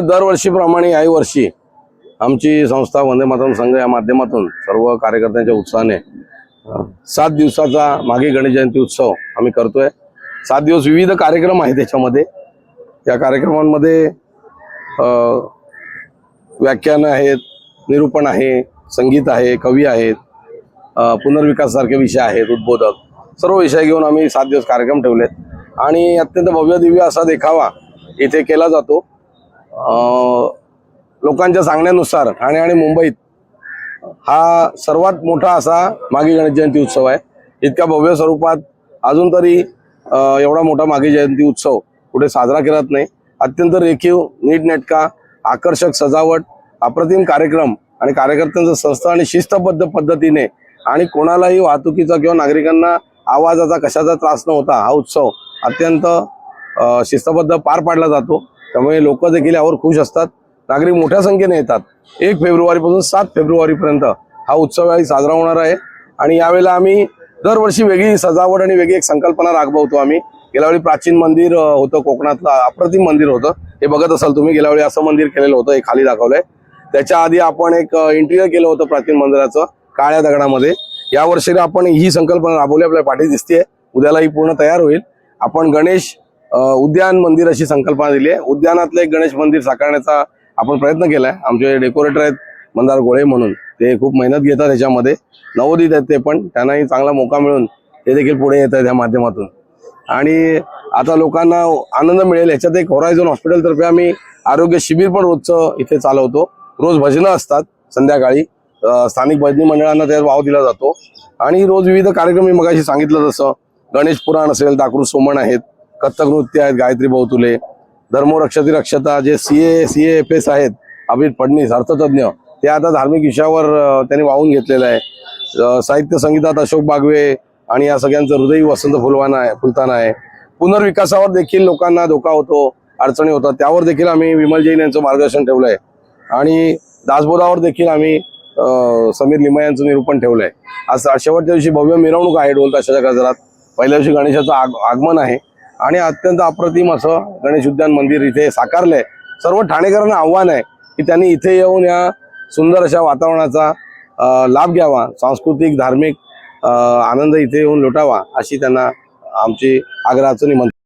दरवर्षीप्रमाणे याही वर्षी आमची संस्था वंदे मातरम संघ या माध्यमातून सर्व कार्यकर्त्यांच्या उत्साहाने सात दिवसाचा मागे गणेश जयंती उत्सव आम्ही करतोय. सात दिवस विविध कार्यक्रम आहेत त्याच्यामध्ये. या कार्यक्रमांमध्ये व्याख्यानं आहेत निरूपण आहे संगीत आहे कवी आहेत पुनर्विकासासारखे विषय आहेत उद्बोधक सर्व विषय घेऊन आम्ही सात दिवस कार्यक्रम ठेवलेत. आणि अत्यंत भव्य दिव्य असा देखावा इथे केला जातो. लोकांच्या सांगण्यानुसार ठाणे आणि मुंबईत हा सर्वात मोठा असा माघी गणेश जयंती उत्सव आहे. इतक्या भव्य स्वरूपात अजून तरी एवढा मोठा माघी जयंती उत्सव कुठे साजरा केला नाही. अत्यंत रेखीव नीटनेटका आकर्षक सजावट अप्रतिम कार्यक्रम आणि कार्यकर्त्यांचं संस्था आणि शिस्तबद्ध पद्धतीने आणि कोणालाही वाहतुकीचा किंवा नागरिकांना आवाजाचा कशाचा त्रास न होता हा उत्सव अत्यंत शिस्तबद्ध पार पाडला जातो. त्यामुळे लोक देखील यावर खुश असतात. नागरिक मोठ्या संख्येने येतात. एक फेब्रुवारीपासून सात फेब्रुवारीपर्यंत हा उत्सव यावेळी साजरा होणार आहे. आणि यावेळेला आम्ही दरवर्षी वेगळी सजावट आणि वेगळी एक संकल्पना राबवतो आम्ही. गेल्या वेळी प्राचीन मंदिर होतं कोकणातलं अप्रतिम मंदिर होतं. हे बघत असाल तुम्ही गेल्या वेळी असं मंदिर केलेलं होतं हे खाली दाखवलंय. त्याच्या आधी आपण एक इंटिरियर केलं होतं प्राचीन मंदिराचं काळ्या दगडामध्ये. या वर्षी आपण ही संकल्पना राबवली आपल्या पाठी दिसते उद्याला ही पूर्ण तयार होईल. आपण गणेश उद्यान मंदिर अशी संकल्पना दिली आहे. उद्यानातलं एक गणेश मंदिर साकारण्याचा आपण प्रयत्न केलाय. आमचे डेकोरेटर आहेत मंदार गोळे म्हणून ते खूप मेहनत घेतात याच्यामध्ये नवोदित आहेत ते पण. त्यांनाही चांगला मोका मिळून ते देखील पुढे येत आहेत या माध्यमातून. आणि आता लोकांना आनंद मिळेल. याच्यात एक होरायझन हॉस्पिटलतर्फे आम्ही आरोग्य शिबिर पण रोजचं इथे चालवतो. रोज भजनं असतात संध्याकाळी. स्थानिक भजनी मंडळांना त्यात वाव दिला जातो. आणि रोज विविध कार्यक्रम मी मगाशी सांगितलं जसं गणेश पुराण असेल दाकरू सोमण आहेत कथ्थक नृत्य आहेत गायत्री बहुतुले धर्मरक्षती Rakshata J C A C F S आहेत अमित फडणीस अर्थतज्ञ ते आता धार्मिक विषयावर त्यांनी वाहून घेतलेलं आहे. साहित्य संगीतात अशोक बागवे आणि या सगळ्यांचं हृदय वसंत फुलवाना आहे फुलताना आहे. पुनर्विकासावर देखील लोकांना धोका होतो अडचणी होतात. त्यावर देखील आम्ही विमल जैन यांचं मार्गदर्शन ठेवलंय आणि दासबोधावर देखील आम्ही समीर लिमा यांचं निरूपण ठेवलंय आज शेवटच्या दिवशी भव्य मिरवणूक आहे ढोल ताशाच्या गजरात. पहिल्या दिवशी गणेशाचं आग आगमन आहे. आणि अत्यंत अप्रतिम असं गणेश उद्यान मंदिर इथे साकारलंय. सर्व ठाणेकरांना आव्हान आहे की त्यांनी इथे येऊन या सुंदर अशा वातावरणाचा लाभ घ्यावा. सांस्कृतिक धार्मिक आनंद इथे येऊन लुटावा अशी त्यांना आमची आग्रहाचं निमंत्रण